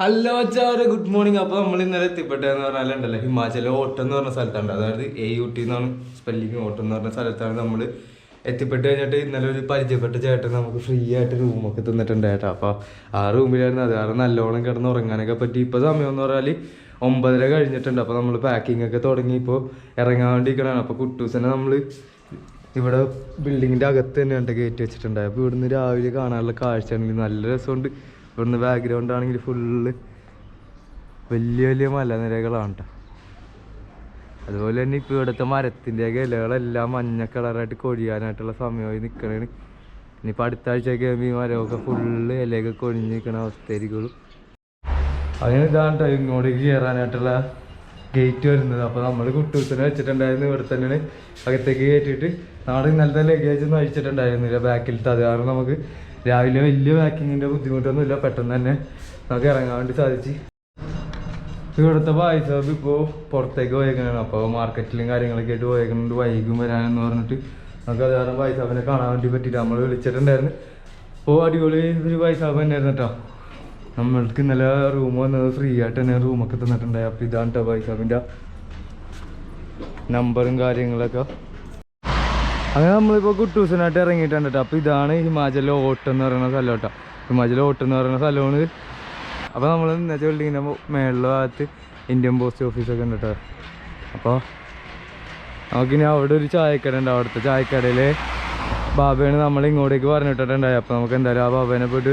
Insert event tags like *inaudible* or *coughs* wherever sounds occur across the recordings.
Hello ചാറ് good morning അപ്പോൾ നമ്മൾ ഇന്നലെ എത്തിപ്പെട്ടതെന്ന് പറഞ്ഞാൽ ഉണ്ടല്ലോ ഹിമാചൽ ഓട്ടം എന്ന് പറഞ്ഞ സ്ഥലത്താണ്. അതായത് എ യു ടി എന്നാണ് സ്പെല്ലിങ് ഓട്ടം എന്ന് പറഞ്ഞ സ്ഥലത്താണ് നമ്മൾ എത്തിപ്പെട്ട് കഴിഞ്ഞിട്ട് ഇന്നലെ ഒരു പരിചയപ്പെട്ട ചേട്ടൻ നമുക്ക് ഫ്രീ ആയിട്ട് റൂമൊക്കെ തന്നിട്ടുണ്ട് ചേട്ടാ അപ്പോൾ ആ റൂമിലായിരുന്നു അത് കാരണം നല്ലോണം കിടന്ന് ഉറങ്ങാനൊക്കെ പറ്റി. ഇപ്പോൾ സമയം എന്ന് പറഞ്ഞാൽ ഒമ്പതര കഴിഞ്ഞിട്ടുണ്ട്. അപ്പോൾ നമ്മൾ പാക്കിംഗ് ഒക്കെ തുടങ്ങി ഇപ്പോൾ ഇറങ്ങാൻ വേണ്ടിയിരിക്കണതാണ് അപ്പോൾ കുട്ടൂസിനെ നമ്മൾ ഇവിടെ ബിൽഡിങ്ങിന്റെ അകത്ത് തന്നെ കണ്ട് കയറ്റി വെച്ചിട്ടുണ്ട് അപ്പോൾ ഇവിടുന്ന് രാവിലെ കാണാനുള്ള കാഴ്ചയാണെങ്കിൽ നല്ല രസമുണ്ട്. ഇവിടുന്ന് ബാക്ക്ഗ്രൗണ്ട് ആണെങ്കിൽ ഫുള്ള് വലിയ വലിയ മലനിരകളാണ് ട്ടോ. അതുപോലെ തന്നെ ഇപ്പോൾ ഇവിടുത്തെ മരത്തിന്റെ ഇലകളെല്ലാം മഞ്ഞ കളറായിട്ട് കൊഴിയാനായിട്ടുള്ള സമയമായി നിൽക്കണേണ് ഇനിയിപ്പോൾ അടുത്ത ആഴ്ചയൊക്കെ ഈ മരമൊക്കെ ഫുള്ള് ഇലയൊക്കെ കൊഴിഞ്ഞ് നിൽക്കണ അവസ്ഥയായിരിക്കുള്ളൂ. അങ്ങനെ ഇതാണ് കേട്ടോ ഇങ്ങോട്ടേക്ക് കയറാനായിട്ടുള്ള ഗേറ്റ് വരുന്നത്. അപ്പോൾ നമ്മൾ കുട്ടൂസിനെ വെച്ചിട്ടുണ്ടായിരുന്നു. ഇവിടെ തന്നെയാണ് അകത്തേക്ക് കയറ്റിയിട്ട് നാളെ ഇന്നലത്തെ ലഗേജ് ഒന്നും അഴിച്ചിട്ടുണ്ടായിരുന്നില്ല. ബാക്കിലത്തെ അത് കാരണം നമുക്ക് രാവിലെ വലിയ പാക്കിങ്ങിന്റെ ബുദ്ധിമുട്ടൊന്നുമില്ല. പെട്ടെന്ന് തന്നെ നമുക്ക് ഇറങ്ങാൻ വേണ്ടി സാധിച്ചു. ഇവിടുത്തെ പായസം ഇപ്പോൾ പുറത്തേക്ക് പോയേക്കണാണ് അപ്പോൾ മാർക്കറ്റിലും കാര്യങ്ങളൊക്കെ ആയിട്ട് പോയേക്കുന്നുണ്ട് വൈകും വരാനെന്ന് പറഞ്ഞിട്ട്. നമുക്ക് അത് കാരണം കാണാൻ വേണ്ടി പറ്റിയിട്ട് നമ്മൾ വിളിച്ചിട്ടുണ്ടായിരുന്നു. അപ്പോൾ അടിപൊളി ഒരു ബായ് സാബ് തന്നെയായിരുന്നു കേട്ടോ. നമ്മൾക്ക് ഇന്നലെ റൂം വന്നത് ഫ്രീ ആയിട്ട് തന്നെ റൂമൊക്കെ തന്നിട്ടുണ്ടായി. അപ്പോൾ ഇതാണ് കേട്ടോ ബായ് നമ്പറും കാര്യങ്ങളൊക്കെ. അങ്ങനെ നമ്മളിപ്പോൾ കുട്ടൂസിനായിട്ട് ഇറങ്ങിയിട്ടുണ്ട് കേട്ടോ അപ്പോൾ ഇതാണ് ഹിമാചൽ ഓട്ടം എന്ന് പറയുന്ന സ്ഥലം കേട്ടോ ഹിമാചൽ ഓട്ടം എന്ന് പറയുന്ന സ്ഥലമാണ്. അപ്പോൾ നമ്മൾ ഇന്നത്തെ ബിൽഡിങ്ങിന്റെ മേളിലെ ഭാഗത്ത് ഇന്ത്യൻ പോസ്റ്റ് ഓഫീസൊക്കെ ഉണ്ട് കേട്ടോ അപ്പോൾ നമുക്കിനി അവിടെ ഒരു ചായക്കട ഉണ്ട്. അവിടുത്തെ ചായക്കടയിൽ ബാബയാണ് നമ്മൾ ഇങ്ങോട്ടേക്ക് പറഞ്ഞിട്ടുണ്ടായി അപ്പോൾ നമുക്ക് എന്തായാലും ആ ബാബേനെ പോയിട്ട്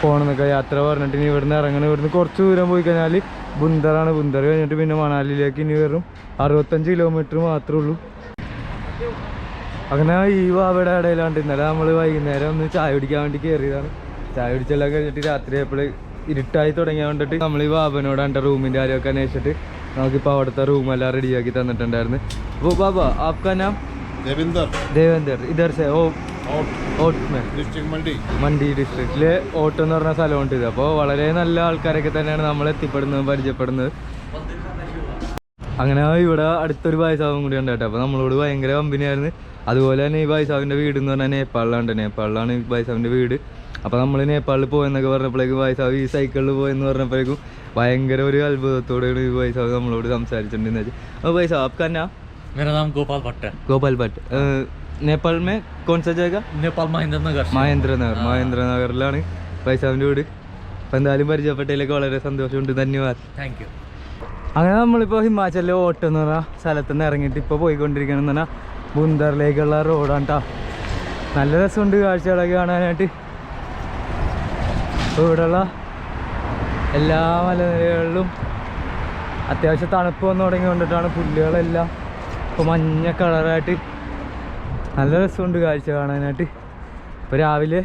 പോകണമെന്നൊക്കെ യാത്ര പറഞ്ഞിട്ട് ഇനി ഇവിടുന്ന് ഇറങ്ങണം. ഇവിടുന്ന് കുറച്ച് ദൂരം പോയി കഴിഞ്ഞാൽ ബുന്ദറാണ്. ബുന്ദർ കഴിഞ്ഞിട്ട് പിന്നെ മണാലിയിലേക്ക് ഇനി വെറും അറുപത്തഞ്ച് കിലോമീറ്റർ മാത്രമേ ഉള്ളൂ. അങ്ങനെ ഈ വാവയുടെ ഇടയിലാണ്ട് ഇന്നലെ നമ്മൾ വൈകുന്നേരം ഒന്ന് ചായ കുടിക്കാൻ വേണ്ടി കയറിയതാണ് ചായ കുടിച്ചെല്ലാം കഴിഞ്ഞിട്ട് രാത്രി എപ്പോൾ ഇരുട്ടായി തുടങ്ങിയ കൊണ്ടിട്ട് നമ്മൾ ഈ ബാബനോട് എന്റെ റൂമിന്റെ കാര്യമൊക്കെ അന്വേഷിച്ചിട്ട് നമുക്കിപ്പോൾ അവിടുത്തെ റൂമെല്ലാം റെഡിയാക്കി തന്നിട്ടുണ്ടായിരുന്നു. അപ്പോൾ ബാബ ആപ്കാനാം ദേവേന്ദർ. ദേവേന്ദർ ഓ മണ്ടി ഡിസ്ട്രിക്റ്റിൽ ഓട്ടം എന്ന് പറഞ്ഞ സ്ഥലമുണ്ട് ഇത്. അപ്പോൾ വളരെ നല്ല ആൾക്കാരൊക്കെ തന്നെയാണ് നമ്മൾ എത്തിപ്പെടുന്നത് പരിചയപ്പെടുന്നത്. അങ്ങനെ ഇവിടെ അടുത്തൊരു പായസാവും കൂടി ഉണ്ടായിട്ടോ അപ്പോൾ നമ്മളോട് ഭയങ്കര കമ്പനിയായിരുന്നു. അതുപോലെ തന്നെ ഈ ബായ്സാവിൻ്റെ വീട് എന്ന് പറഞ്ഞാൽ നേപ്പാളിലാണ് നേപ്പാളിലാണ് ഈ ബായ്സാവിൻ്റെ വീട് അപ്പോൾ നമ്മൾ നേപ്പാളിൽ പോയെന്നൊക്കെ പറഞ്ഞപ്പോഴേക്കും ബായ്സാവ് ഈ സൈക്കിളിൽ പോയെന്ന് പറഞ്ഞപ്പോഴേക്കും ഭയങ്കര ഒരു അത്ഭുതത്തോടെയാണ് ഈ ബായ്സാവ് നമ്മളോട് സംസാരിച്ചിട്ടുണ്ടെന്ന് വെച്ചാൽ അപ്പോൾ ബായ്സാവ് आपका नाम मेरा नाम गोपाल भट्ट है गोपाल भट्ट अ, नेपाल में कौन सा जगह नेपाल महेंद्र नगर से മഹേന്ദ്ര നഗർ മഹേന്ദ്ര നഗറിലാണ് പൈസാവിൻ്റെ വീട് അപ്പം എന്തായാലും പരിചയപ്പെട്ടതിലേക്ക് വളരെ സന്തോഷമുണ്ട് ധന്യവാദ് थैंक यू അങ്ങനെ നമ്മളിപ്പോൾ ഹിമാചലിലെ ഓട്ടം എന്ന് പറഞ്ഞ സ്ഥലത്ത് നിന്ന് ഇറങ്ങിയിട്ട് ഇപ്പോൾ പോയിക്കൊണ്ടിരിക്കുകയാണെന്ന് പറഞ്ഞാൽ ബുന്ദറിലേക്കുള്ള റോഡാണ് കേട്ടോ നല്ല രസമുണ്ട് കാഴ്ചകളൊക്കെ കാണാനായിട്ട്. ഇവിടെയുള്ള എല്ലാ മലനിരകളിലും അത്യാവശ്യം തണുപ്പ് വന്ന് തുടങ്ങി കൊണ്ടിട്ടാണ് പുല്ലുകളെല്ലാം ഇപ്പോൾ മഞ്ഞ കളറായിട്ട് നല്ല രസമുണ്ട് കാഴ്ച കാണാനായിട്ട്. ഇപ്പോൾ രാവിലെ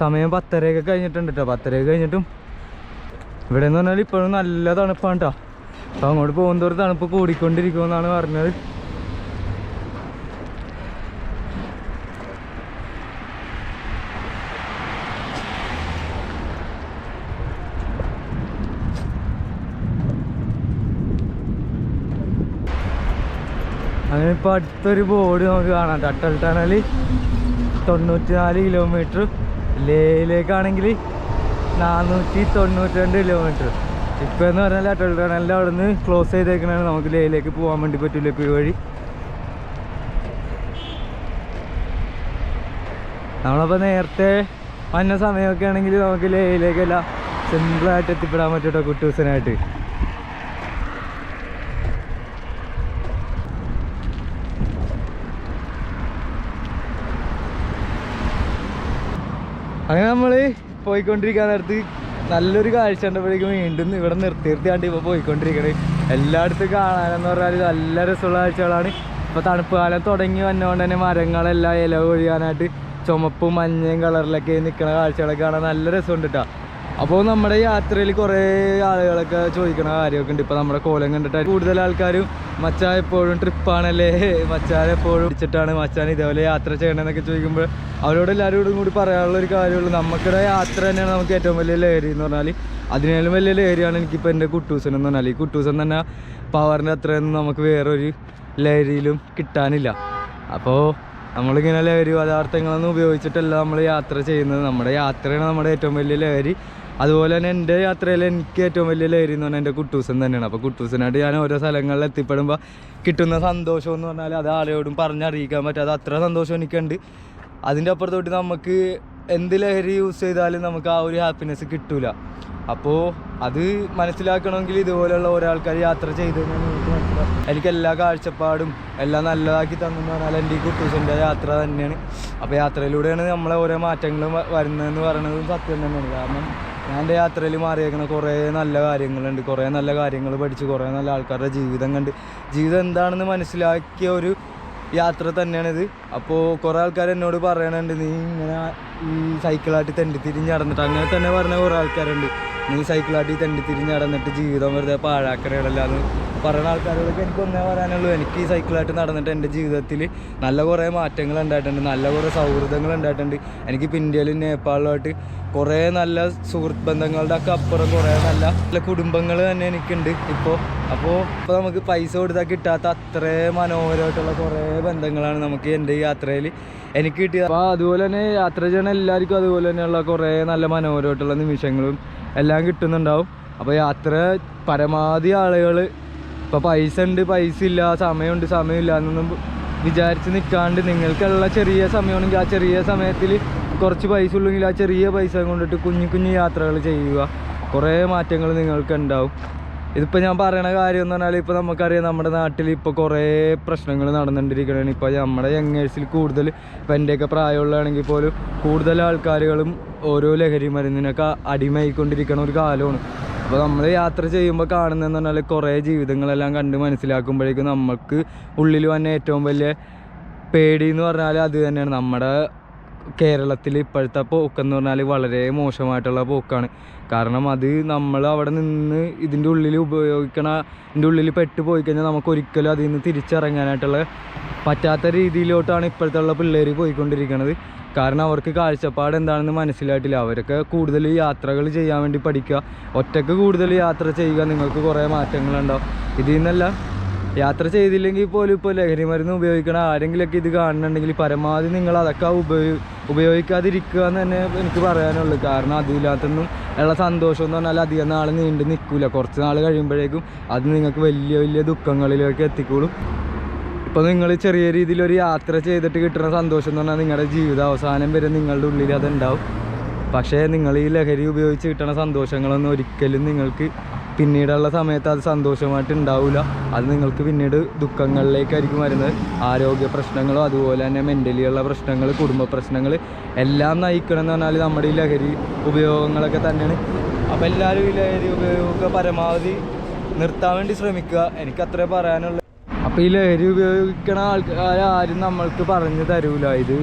സമയം പത്തരയൊക്കെ കഴിഞ്ഞിട്ടുണ്ട് കേട്ടോ പത്തരയൊക്കെ കഴിഞ്ഞിട്ടും ഇവിടെ എന്ന് പറഞ്ഞാൽ ഇപ്പോഴും നല്ല തണുപ്പാണ് കേട്ടോ അപ്പോൾ അങ്ങോട്ട് പോകുന്നതോറും തണുപ്പ് കൂടിക്കൊണ്ടിരിക്കുമെന്നാണ് പറഞ്ഞത്. അങ്ങനെ ഇപ്പോൾ അടുത്തൊരു ബോർഡ് നമുക്ക് കാണാം. തട്ടൽ ടണൽ തൊണ്ണൂറ്റി നാല് കിലോമീറ്റർ. ലേയിലേക്കാണെങ്കിൽ നാനൂറ്റി തൊണ്ണൂറ്റി രണ്ട് കിലോമീറ്റർ. ഇപ്പം എന്ന് പറഞ്ഞാൽ അട്ടൽ ടണലിന്റെ അവിടെ നിന്ന് ക്ലോസ് ചെയ്തേക്കണാണ് നമുക്ക് ലേയിലേക്ക് പോകാൻ വേണ്ടി പറ്റില്ല ഇപ്പോൾ വഴി. നമ്മളപ്പോൾ നേരത്തെ വന്ന സമയമൊക്കെ ആണെങ്കിൽ നമുക്ക് ലേയിലേക്കെല്ലാം സിമ്പിളായിട്ട് എത്തിപ്പെടാൻ പറ്റൂട്ടോ കുട്ടൂസനായിട്ട്. അങ്ങനെ നമ്മൾ പോയിക്കൊണ്ടിരിക്കാൻ നേരത്ത് നല്ലൊരു കാഴ്ച കണ്ടപ്പോഴേക്കും വീണ്ടും ഇവിടെ നിർത്തി നിർത്തിയാണ്ട് ഇപ്പോൾ പോയിക്കൊണ്ടിരിക്കണേ. എല്ലായിടത്തും കാണാനെന്ന് പറഞ്ഞാൽ നല്ല രസമുള്ള കാഴ്ചകളാണ്. ഇപ്പോൾ തണുപ്പ് കാലം തുടങ്ങി വന്നുകൊണ്ട് തന്നെ മരങ്ങളെല്ലാം ഇല ഒഴിയാനായിട്ട് ചുമപ്പും മഞ്ഞയും കളറിലൊക്കെ നിൽക്കുന്ന കാഴ്ചകളൊക്കെ കാണാൻ നല്ല രസമുണ്ട് കേട്ടോ അപ്പോൾ നമ്മുടെ യാത്രയിൽ കുറേ ആളുകളൊക്കെ ചോദിക്കണ കാര്യമൊക്കെ ഉണ്ട്. ഇപ്പോൾ നമ്മുടെ കോലം കണ്ടിട്ട് കൂടുതൽ ആൾക്കാരും മച്ചാൻ എപ്പോഴും ട്രിപ്പാണല്ലേ? മച്ചാൻ എപ്പോഴും പിടിച്ചിട്ടാണ് മച്ചാൻ ഇതേപോലെ യാത്ര ചെയ്യണമെന്നൊക്കെ ചോദിക്കുമ്പോൾ അവരോട് എല്ലാവരോടും കൂടി പറയാനുള്ള ഒരു കാര്യമുള്ളൂ. നമുക്കിടെ യാത്ര തന്നെയാണ് നമുക്ക് ഏറ്റവും വലിയ ലഹരി എന്ന് പറഞ്ഞാൽ അതിനേലും വലിയ ലഹരിയാണ് എനിക്കിപ്പോൾ എന്റെ കുട്ടൂസൻ എന്ന് പറഞ്ഞാൽ ഈ കുട്ടൂസൻ തന്നെ പവറിന്റെ അത്രയൊന്നും നമുക്ക് വേറൊരു ലഹരിയിലും കിട്ടാനില്ല. അപ്പോൾ നമ്മളിങ്ങനെ ലഹരി പദാർത്ഥങ്ങളൊന്നും ഉപയോഗിച്ചിട്ടല്ല നമ്മൾ യാത്ര ചെയ്യുന്നത്. നമ്മുടെ യാത്രയാണ് നമ്മുടെ ഏറ്റവും വലിയ ലഹരി. അതുപോലെ തന്നെ എന്റെ യാത്രയിൽ എനിക്ക് ഏറ്റവും വലിയ ലഹരി എന്ന് പറഞ്ഞാൽ എന്റെ കുട്ടൂസൻ തന്നെയാണ്. അപ്പോൾ കുട്ടൂസനായിട്ട് ഞാൻ ഓരോ സ്ഥലങ്ങളിൽ എത്തിപ്പെടുമ്പോൾ കിട്ടുന്ന സന്തോഷം എന്ന് പറഞ്ഞാൽ അത് ആളോടും പറഞ്ഞറിയിക്കാൻ പറ്റാതെ അത്ര സന്തോഷം എനിക്കുണ്ട്. അതിന്റെ അപ്പുറത്തോട്ട് നമുക്ക് എന്ത് ലഹരി യൂസ് ചെയ്താലും നമുക്ക് ആ ഒരു ഹാപ്പിനെസ് കിട്ടൂല. അപ്പോൾ അത് മനസ്സിലാക്കണമെങ്കിൽ ഇതുപോലെയുള്ള ഒരാൾക്കാർ യാത്ര ചെയ്ത് എനിക്ക് എല്ലാ കാഴ്ചപ്പാടും എല്ലാം നല്ലതാക്കി തന്നെന്ന് പറഞ്ഞാൽ എന്റെ ഈ കുട്ടൂസിന്റെ യാത്ര തന്നെയാണ്. അപ്പോൾ യാത്രയിലൂടെയാണ് നമ്മളെ ഓരോ മാറ്റങ്ങളും വരുന്നതെന്ന് പറയുന്നതും സത്യം തന്നെയാണ്. കാരണം ഞാൻ എന്റെ യാത്രയിൽ മാറിയേക്കുന്ന കുറേ നല്ല കാര്യങ്ങളുണ്ട്. കുറേ നല്ല കാര്യങ്ങൾ പഠിച്ച് കുറേ നല്ല ആൾക്കാരുടെ ജീവിതം കണ്ട്. ജീവിതം എന്താണെന്ന് മനസ്സിലാക്കിയ ഒരു യാത്ര തന്നെയാണിത്. അപ്പോൾ കുറേ ആൾക്കാർ എന്നോട് പറയണുണ്ട് നീ ഇങ്ങനെ ഈ സൈക്കിളായിട്ട് തെണ്ടി തിരിഞ്ഞ് നടന്നിട്ട് അങ്ങനെ തന്നെ പറഞ്ഞ കുറേ ആൾക്കാരുണ്ട്. നീ സൈക്കിൾ ആട്ടി തെണ്ടി തിരിഞ്ഞ് നടന്നിട്ട് ജീവിതം വെറുതെ പാഴാക്കണല്ല എന്ന് പറയുന്ന ആൾക്കാരോടൊക്കെ എനിക്ക് ഒന്നേ പറയാനുള്ളൂ. എനിക്ക് ഈ സൈക്കിളായിട്ട് നടന്നിട്ട് എന്റെ ജീവിതത്തിൽ നല്ല കുറേ മാറ്റങ്ങൾ ഉണ്ടായിട്ടുണ്ട്. നല്ല കുറേ സൗഹൃദങ്ങൾ ഉണ്ടായിട്ടുണ്ട്. എനിക്ക് ഇപ്പം ഇന്ത്യയിലും നേപ്പാളിലുമായിട്ട് കുറേ നല്ല സുഹൃത്ത് ബന്ധങ്ങളുടെ ഒക്കെ അപ്പുറം കുറേ നല്ല നല്ല കുടുംബങ്ങൾ തന്നെ എനിക്കുണ്ട് ഇപ്പോൾ അപ്പോൾ ഇപ്പോൾ നമുക്ക് പൈസ കൊടുത്താൽ കിട്ടാത്ത അത്രേ മനോഹരമായിട്ടുള്ള കുറേ ബന്ധങ്ങളാണ് നമുക്ക് എന്റെ ഈ യാത്രയിൽ എനിക്ക് കിട്ടിയത്. അപ്പോൾ അതുപോലെ തന്നെ യാത്ര ചെയ്യണ എല്ലാവർക്കും അതുപോലെ തന്നെയുള്ള കുറേ നല്ല മനോഹരമായിട്ടുള്ള നിമിഷങ്ങളും എല്ലാം കിട്ടുന്നുണ്ടാവും. അപ്പോൾ യാത്ര പരമാവധി ആളുകൾ ഇപ്പോൾ പൈസ ഉണ്ട് പൈസ ഇല്ല സമയമുണ്ട് സമയമില്ല എന്നൊന്നും വിചാരിച്ച് നിൽക്കാണ്ട് നിങ്ങൾക്കുള്ള ചെറിയ സമയമാണെങ്കിൽ ആ ചെറിയ സമയത്തിൽ കുറച്ച് പൈസ ഉള്ളെങ്കിൽ ആ ചെറിയ പൈസ കൊണ്ടിട്ട് കുഞ്ഞു കുഞ്ഞു യാത്രകൾ ചെയ്യുക. കുറേ മാറ്റങ്ങൾ നിങ്ങൾക്ക് ഉണ്ടാവും. ഇതിപ്പോൾ ഞാൻ പറയണ കാര്യം എന്ന് പറഞ്ഞാൽ ഇപ്പോൾ നമുക്കറിയാം നമ്മുടെ നാട്ടിൽ ഇപ്പോൾ കുറേ പ്രശ്നങ്ങൾ നടന്നുകൊണ്ടിരിക്കുകയാണ് ഇപ്പോൾ നമ്മുടെ യങ്ങേഴ്സിൽ കൂടുതൽ ഇപ്പോൾ എന്റെയൊക്കെ പ്രായമുള്ളതാണെങ്കിൽ പോലും കൂടുതൽ ആൾക്കാരുകളും ഓരോ ലഹരി മരുന്നിനൊക്കെ അടിമയായിക്കൊണ്ടിരിക്കുന്ന ഒരു കാലമാണ്. അപ്പോൾ നമ്മൾ യാത്ര ചെയ്യുമ്പോൾ കാണുന്നതെന്ന് പറഞ്ഞാൽ കുറേ ജീവിതങ്ങളെല്ലാം കണ്ട് മനസ്സിലാക്കുമ്പോഴേക്കും നമുക്ക് ഉള്ളിൽ വന്ന ഏറ്റവും വലിയ പേടി എന്ന് പറഞ്ഞാൽ അത് തന്നെയാണ്. നമ്മുടെ കേരളത്തിൽ ഇപ്പോഴത്തെ പോക്കെന്ന് പറഞ്ഞാൽ വളരെ മോശമായിട്ടുള്ള പോക്കാണ്. കാരണം അത് നമ്മൾ അവിടെ നിന്ന് ഇതിന്റെ ഉള്ളിൽ ഉപയോഗിക്കണ ഇതിന്റെ ഉള്ളിൽ പെട്ട് പോയി കഴിഞ്ഞാൽ നമുക്ക് ഒരിക്കലും അതിൽ നിന്ന് തിരിച്ചിറങ്ങാനായിട്ടുള്ള പറ്റാത്ത രീതിയിലോട്ടാണ് ഇപ്പോഴത്തെ ഉള്ള പിള്ളേർ പോയിക്കൊണ്ടിരിക്കുന്നത് കാരണം അവർക്ക് കാഴ്ചപ്പാട് എന്താണെന്ന് മനസ്സിലായിട്ടില്ല. അവരൊക്കെ കൂടുതൽ യാത്രകൾ ചെയ്യാൻ വേണ്ടി പഠിക്കുക. ഒറ്റയ്ക്ക് കൂടുതൽ യാത്ര ചെയ്യുക നിങ്ങൾക്ക് കുറേ മാറ്റങ്ങളുണ്ടാവും. ഇതിൽ നിന്നല്ല യാത്ര ചെയ്തില്ലെങ്കിൽ പോലും ഇപ്പോൾ ലഹരി മരുന്ന് ഉപയോഗിക്കണ ആരെങ്കിലുമൊക്കെ ഇത് കാണുന്നുണ്ടെങ്കിൽ പരമാവധി നിങ്ങൾ അതൊക്കെ ഉപയോഗി ഉപയോഗിക്കാതിരിക്കുക എന്ന് തന്നെ എനിക്ക് പറയാനുള്ളൂ. കാരണം അതില്ലാത്തൊന്നും ഉള്ള സന്തോഷം എന്ന് പറഞ്ഞാൽ അധികം നാൾ നീണ്ടു നിൽക്കില്ല കുറച്ച് നാൾ കഴിയുമ്പോഴേക്കും അത് നിങ്ങൾക്ക് വലിയ വലിയ ദുഃഖങ്ങളിലേക്ക് എത്തിക്കോളും. ഇപ്പോൾ നിങ്ങൾ ചെറിയ രീതിയിൽ ഒരു യാത്ര ചെയ്തിട്ട് കിട്ടുന്ന സന്തോഷം എന്ന് പറഞ്ഞാൽ നിങ്ങളുടെ ജീവിത അവസാനം വരെ നിങ്ങളുടെ ഉള്ളിൽ അതുണ്ടാവും. പക്ഷേ നിങ്ങൾ ഈ ലഹരി ഉപയോഗിച്ച് കിട്ടുന്ന സന്തോഷങ്ങളൊന്നും ഒരിക്കലും നിങ്ങൾക്ക് പിന്നീടുള്ള സമയത്ത് അത് സന്തോഷമായിട്ട് ഉണ്ടാവില്ല അത് നിങ്ങൾക്ക് പിന്നീട് ദുഃഖങ്ങളിലേക്കായിരിക്കും വരുന്നത്. ആരോഗ്യ പ്രശ്നങ്ങളും അതുപോലെ തന്നെ മെന്റലിയുള്ള പ്രശ്നങ്ങൾ കുടുംബ പ്രശ്നങ്ങൾ എല്ലാം നയിക്കണം എന്ന് പറഞ്ഞാൽ നമ്മുടെ ഈ ലഹരി ഉപയോഗങ്ങളൊക്കെ തന്നെയാണ്. അപ്പോൾ എല്ലാവരും ഈ ലഹരി ഉപയോഗമൊക്കെ പരമാവധി നിർത്താൻ വേണ്ടി ശ്രമിക്കുക. എനിക്ക് അത്രേ പറയാനുള്ളൂ. അപ്പോൾ ഈ ലഹരി ഉപയോഗിക്കണ ആൾക്കാർ ആരും നമ്മൾക്ക് പറഞ്ഞു തരൂല. ഇത്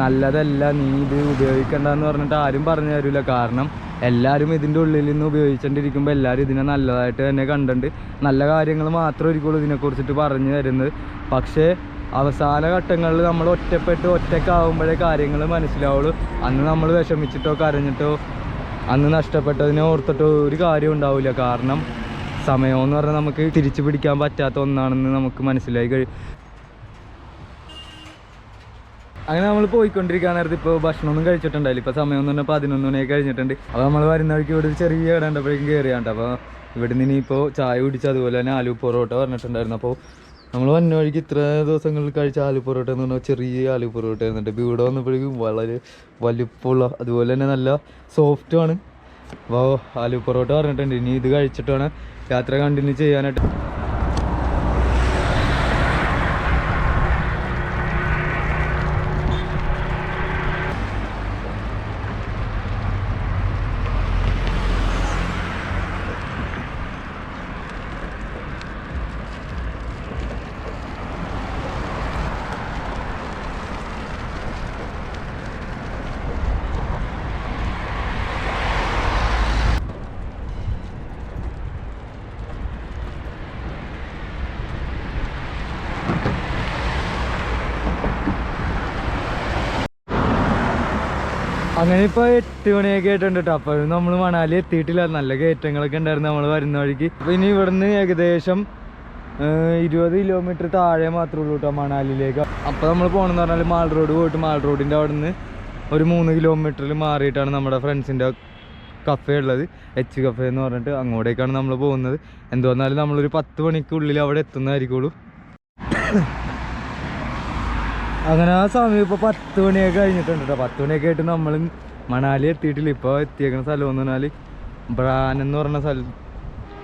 നല്ലതല്ല നീ ഇത് ഉപയോഗിക്കണ്ടെന്ന് പറഞ്ഞിട്ട് ആരും പറഞ്ഞു തരൂല. കാരണം എല്ലാവരും ഇതിന്റെ ഉള്ളിൽ നിന്ന് ഉപയോഗിച്ചുകൊണ്ടിരിക്കുമ്പോൾ എല്ലാവരും ഇതിനെ നല്ലതായിട്ട് തന്നെ കണ്ടുണ്ട് നല്ല കാര്യങ്ങൾ മാത്രമായിരിക്കുള്ളൂ ഇതിനെക്കുറിച്ചിട്ട് പറഞ്ഞു തരുന്നത്. പക്ഷേ അവസാന ഘട്ടങ്ങളിൽ നമ്മൾ ഒറ്റപ്പെട്ട് ഒറ്റക്കാവുമ്പോഴേ കാര്യങ്ങൾ മനസ്സിലാവുള്ളൂ. അന്ന് നമ്മൾ വിഷമിച്ചിട്ടോ കരഞ്ഞിട്ടോ അന്ന് നഷ്ടപ്പെട്ടതിനെ ഓർത്തിട്ടോ ഒരു കാര്യം ഉണ്ടാവില്ല. കാരണം സമയമെന്ന് പറഞ്ഞാൽ നമുക്ക് തിരിച്ചു പിടിക്കാൻ പറ്റാത്ത ഒന്നാണെന്ന് നമുക്ക് മനസ്സിലായി കഴി അങ്ങനെ നമ്മൾ പോയിക്കൊണ്ടിരിക്കാൻ നേരത്ത് ഇപ്പോൾ ഭക്ഷണമൊന്നും കഴിച്ചിട്ടുണ്ടായില്ല. ഇപ്പോൾ സമയം ഒന്നും പതിനൊന്ന് മണിയൊക്കെ കഴിഞ്ഞിട്ടുണ്ട്. അപ്പോൾ നമ്മൾ വരുന്ന വഴിക്ക് ഇവിടെ ചെറിയ കടണ്ടപ്പോഴേക്കും കയറിയാണ്ട് അപ്പോൾ ഇവിടെ നിന്ന് ഇനിയിപ്പോൾ ചായ കുടിച്ച് അതുപോലെ തന്നെ ആലു പൊറോട്ട പറഞ്ഞിട്ടുണ്ടായിരുന്നു. അപ്പോൾ നമ്മൾ വന്ന വഴിക്ക് ഇത്ര ദിവസങ്ങളിൽ കഴിച്ച ആലു പൊറോട്ട എന്ന് പറഞ്ഞാൽ ചെറിയ ആലു പൊറോട്ട ആയിരുന്നുണ്ട്. ഇപ്പോൾ ഇവിടെ വന്നപ്പോഴേക്കും വളരെ വലുപ്പമുള്ള അതുപോലെ തന്നെ നല്ല സോഫ്റ്റുമാണ് അപ്പോൾ ആലു പൊറോട്ട പറഞ്ഞിട്ടുണ്ട്. ഇനി ഇത് കഴിച്ചിട്ട് വേണം യാത്ര കണ്ടിന്യൂ ചെയ്യാനായിട്ട്. അങ്ങനെ ഇപ്പോൾ എട്ട് മണിയൊക്കെ ആയിട്ടുണ്ട് കേട്ടോ അപ്പോഴും നമ്മൾ മണാലി എത്തിയിട്ടില്ല. നല്ല കയറ്റങ്ങളൊക്കെ ഉണ്ടായിരുന്നു നമ്മൾ വരുന്ന വഴിക്ക്. അപ്പോൾ ഇനി ഇവിടുന്ന് ഏകദേശം ഇരുപത് കിലോമീറ്റർ താഴെ മാത്രമേ ഉള്ളൂ കേട്ടോ മണാലിയിലേക്ക്. അപ്പോൾ നമ്മൾ പോകണമെന്ന് പറഞ്ഞാൽ മാൾ റോഡ് പോയിട്ട് മാൾ റോഡിന്റെ അവിടെ നിന്ന് ഒരു മൂന്ന് കിലോമീറ്ററിൽ മാറിയിട്ടാണ് നമ്മുടെ ഫ്രണ്ട്സിന്റെ കഫേ ഉള്ളത്. എച്ച് കഫേ എന്ന് പറഞ്ഞിട്ട് അങ്ങോട്ടേക്കാണ് നമ്മൾ പോകുന്നത്. എന്തുവന്നാലും നമ്മളൊരു പത്ത് മണിക്കുള്ളിൽ അവിടെ എത്തുന്നതായിരിക്കുള്ളൂ. അങ്ങനെ ആ സമയം ഇപ്പോൾ പത്ത് മണിയൊക്കെ കഴിഞ്ഞിട്ടുണ്ട് കേട്ടോ പത്ത് മണിയൊക്കെ ആയിട്ട് നമ്മൾ മണാലി എത്തിയിട്ടില്ല. ഇപ്പോൾ എത്തിയേക്കുന്ന സ്ഥലം എന്ന് പറഞ്ഞാൽ ബ്രാൻ എന്ന് പറഞ്ഞ സ്ഥലം.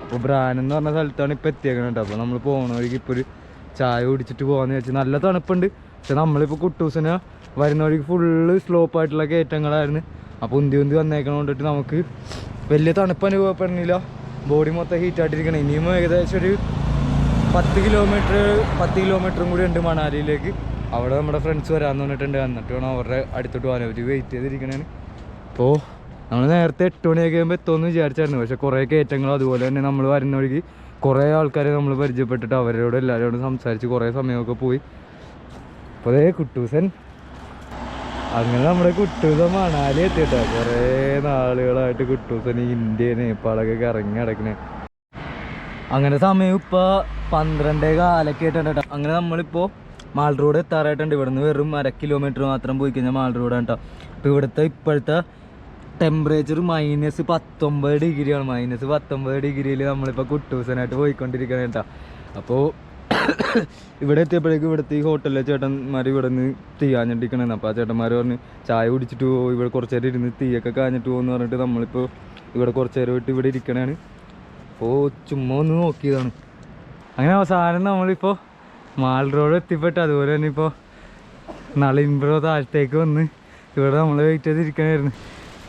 അപ്പോൾ ബ്രാൻ എന്ന് പറഞ്ഞ സ്ഥലത്താണ് ഇപ്പോൾ എത്തിയേക്കുന്നത് കേട്ടോ അപ്പോൾ നമ്മൾ പോകുന്നവർക്ക് ഇപ്പോൾ ഒരു ചായ കുടിച്ചിട്ട് പോകാമെന്ന് വെച്ചാൽ നല്ല തണുപ്പുണ്ട്. പക്ഷെ നമ്മളിപ്പോൾ കുട്ടൂസിന് വരുന്ന വഴിക്ക് ഫുള്ള് സ്ലോപ്പ് ആയിട്ടുള്ള കയറ്റങ്ങളായിരുന്നു. അപ്പോൾ ഉന്തി ഉന്തി വന്നേക്കണ കൊണ്ടിട്ട് നമുക്ക് വലിയ തണുപ്പ് അനുഭവപ്പെടുന്നില്ല. ബോഡി മൊത്തം ഹീറ്റ് ഹീറ്റായിട്ടിരിക്കണം ഇനിയും ഏകദേശം ഒരു പത്ത് കിലോമീറ്റർ പത്ത് കിലോമീറ്ററും കൂടി ഉണ്ട് മണാലിയിലേക്ക്. അവിടെ നമ്മുടെ ഫ്രണ്ട്സ് വരാമെന്ന് പറഞ്ഞിട്ടുണ്ട്. എന്നിട്ട് വേണം അവരുടെ അടുത്തോട്ട് പോകാൻ. അവർ വെയിറ്റ് ചെയ്തിരിക്കണേന്. അപ്പോൾ നമ്മൾ നേരത്തെ എട്ട് മണിയൊക്കെ ആകുമ്പോൾ എത്തുമെന്ന് വിചാരിച്ചായിരുന്നു. പക്ഷെ കുറേ കയറ്റങ്ങളും അതുപോലെ തന്നെ നമ്മൾ വരുന്ന വഴിക്ക് കുറേ ആൾക്കാരെ നമ്മൾ പരിചയപ്പെട്ടിട്ട് അവരോട് എല്ലാവരോടും സംസാരിച്ച് കുറേ സമയമൊക്കെ പോയി. അപ്പോൾ അതേ കുട്ടൂസൻ. അങ്ങനെ നമ്മുടെ കുട്ടൂസൻ മണാലി എത്തിയിട്ട. കുറേ നാളുകളായിട്ട് കുട്ടൂസൻ ഇന്ത്യ നേപ്പാളൊക്കെ കറങ്ങി നടക്കണേ. അങ്ങനെ സമയം ഇപ്പൊ പന്ത്രണ്ടേ കാലൊക്കെ ആയിട്ടുണ്ട് അങ്ങനെ നമ്മളിപ്പോ മാൾ റോഡ് എത്താറായിട്ടുണ്ട്. ഇവിടുന്ന് വെറും അര കിലോമീറ്റർ മാത്രം പോയി കഴിഞ്ഞാൽ മാൾ റോഡാണ് കേട്ടോ അപ്പോൾ ഇവിടുത്തെ ഇപ്പോഴത്തെ ടെമ്പറേച്ചർ മൈനസ് പത്തൊമ്പത് ഡിഗ്രിയാണ് മൈനസ് പത്തൊമ്പത് ഡിഗ്രിയിൽ നമ്മളിപ്പോൾ കുട്ടൂസനായിട്ട് പോയിക്കൊണ്ടിരിക്കണം കേട്ടോ. അപ്പോൾ *coughs* ഇവിടെ എത്തിയപ്പോഴേക്കും ഇവിടുത്തെ ഈ ഹോട്ടലിലെ ചേട്ടന്മാർ ഇവിടെ നിന്ന് തീ തീയാഞ്ഞിട്ടിരിക്കണേന്ന് അപ്പോൾ ആ ചേട്ടന്മാർ പറഞ്ഞ് ചായ കുടിച്ചിട്ട് പോകും ഇവിടെ കുറച്ച് നേരം ഇരുന്ന് തീയൊക്കെ കാഞ്ഞിട്ട് പോകുമെന്ന് പറഞ്ഞിട്ട് നമ്മളിപ്പോൾ ഇവിടെ കുറച്ച് നേരം വിട്ട് ഇവിടെ ഇരിക്കണേ അപ്പോൾ ചുമ്മാ ഒന്ന് നോക്കിയതാണ്. അങ്ങനെ അവസാനം നമ്മളിപ്പോൾ മാൾ റോഡ് എത്തിപ്പെട്ട് അതുപോലെ തന്നെ ഇപ്പോൾ നളിമ്പ്രോ താഴത്തേക്ക് വന്ന് ഇവിടെ നമ്മൾ വെയിറ്റ് ചെയ്തിരിക്കണമായിരുന്നു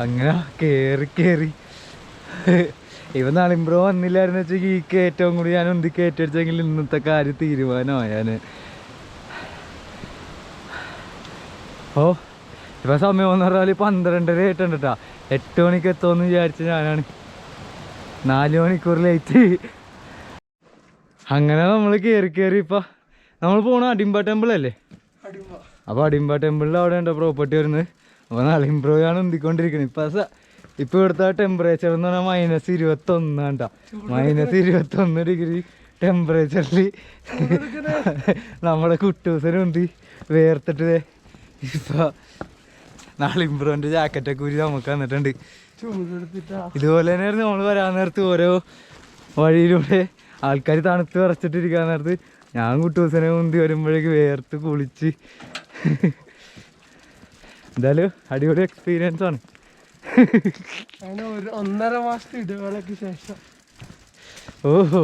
അങ്ങനെ കയറി കയറി ഇവ നളിമ്പ്രോ വന്നില്ലായിരുന്നു വെച്ചാൽ ഈ കയറ്റവും കൂടി ഞാൻ ഒന്ന് കയറ്റടിച്ചെങ്കിൽ ഇന്നത്തെ കാര്യം തീരുമാനമായാണ് ഓ ഇപ്പം സമയം എന്ന് പറഞ്ഞാൽ പന്ത്രണ്ടര ആയിട്ടുണ്ട് എട്ട് മണിക്ക് എത്തുമെന്ന് വിചാരിച്ച ഞാനാണ്. നാല് മണിക്കൂർ ലേറ്റ് അങ്ങനെ നമ്മൾ കയറി കയറി ഇപ്പൊ നമ്മൾ പോണ അടിമ്പ ടെമ്പിൾ അല്ലേ? അപ്പൊ അടിമ്പ ടെമ്പിളിൽ അവിടെ ഉണ്ടോ പ്രോപ്പർട്ടി വരുന്നത്. അപ്പൊ നല്ല ഇമ്പ്രൂവ് ആണ് എന്തിക്കൊണ്ടിരിക്കുന്നത് ഇപ്പൊ ഇപ്പൊ ഇവിടുത്തെ ടെമ്പറേച്ചർ എന്ന് പറഞ്ഞാൽ മൈനസ് ഇരുപത്തി ഒന്നാണ്ട മൈനസ് ഇരുപത്തി ഒന്ന് ഡിഗ്രി ടെമ്പറേച്ചറിൽ നമ്മളെ കുട്ടൂസനും ഉണ്ട് വേർത്തിട്ട് ഇപ്പൊ നാളെ ഇമ്പ്രൂവിന്റെ ജാക്കറ്റൊക്കെ ഊരി നമുക്ക് വന്നിട്ടുണ്ട് ഇതുപോലെ തന്നെയായിരുന്നു നമ്മൾ വരാൻ നേരത്ത് ഓരോ വഴിയിലൂടെ ആൾക്കാർ തണുത്ത് വിറച്ചിട്ടിരിക്കാൻ നേരത്ത് ഞാൻ കുട്ടൂസനെ മുന്തി വരുമ്പോഴേക്ക് വേർത്ത് കുളിച്ച്. എന്തായാലും അടിപൊളി എക്സ്പീരിയൻസ് ആണ്. ഒന്നര മാസത്തെ ഇടവേളക്ക് ശേഷം. ഓഹോ.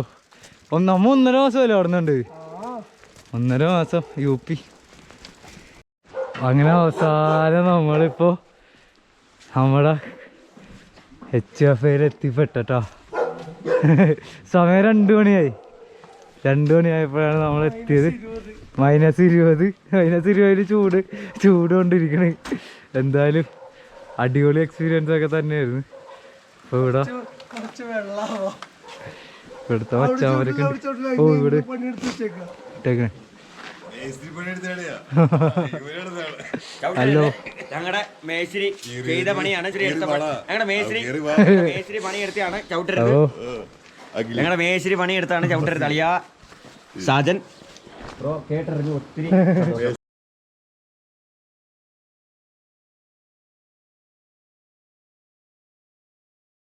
നമ്മ ഒന്നര മാസമല്ലേ ഓടുന്നുണ്ട്? ഒന്നര മാസം യു പി. അങ്ങനെ അവസാനം നമ്മളിപ്പോ നമ്മുടെ എച്ച് എഫ് ഐയിൽ എത്തിപ്പെട്ടട്ടോ സമയം രണ്ടു മണിയായി. രണ്ടു മണിയായപ്പോഴാണ് നമ്മൾ എത്തിയത് മൈനസ് ഇരുപത്. മൈനസ് ഇരുപതിൽ ചൂട്. ചൂട് കൊണ്ടിരിക്കണ് എന്തായാലും അടിപൊളി എക്സ്പീരിയൻസ് ഒക്കെ തന്നെയായിരുന്നു. അപ്പോൾ ഇവിടെ ഇവിടുത്തെ മച്ചാമരൊക്കെ ഓ ഇവിടെ ഇട്ടേക്കണേ. *laughs* ഹലോ. ഞങ്ങളുടെ മേശ്രി ചെയ്ത പണിയാണ് ഞങ്ങളുടെ മേശ്രി മേശ്രി പണിയെടുത്താണ് ചവിട്ടരുത് ഞങ്ങളുടെ മേശ്രി പണിയെടുത്താണ് ചവിട്ടരുത് അളിയ സാജൻ. കേട്ടറിഞ്ഞു ഒത്തിരി *laughs*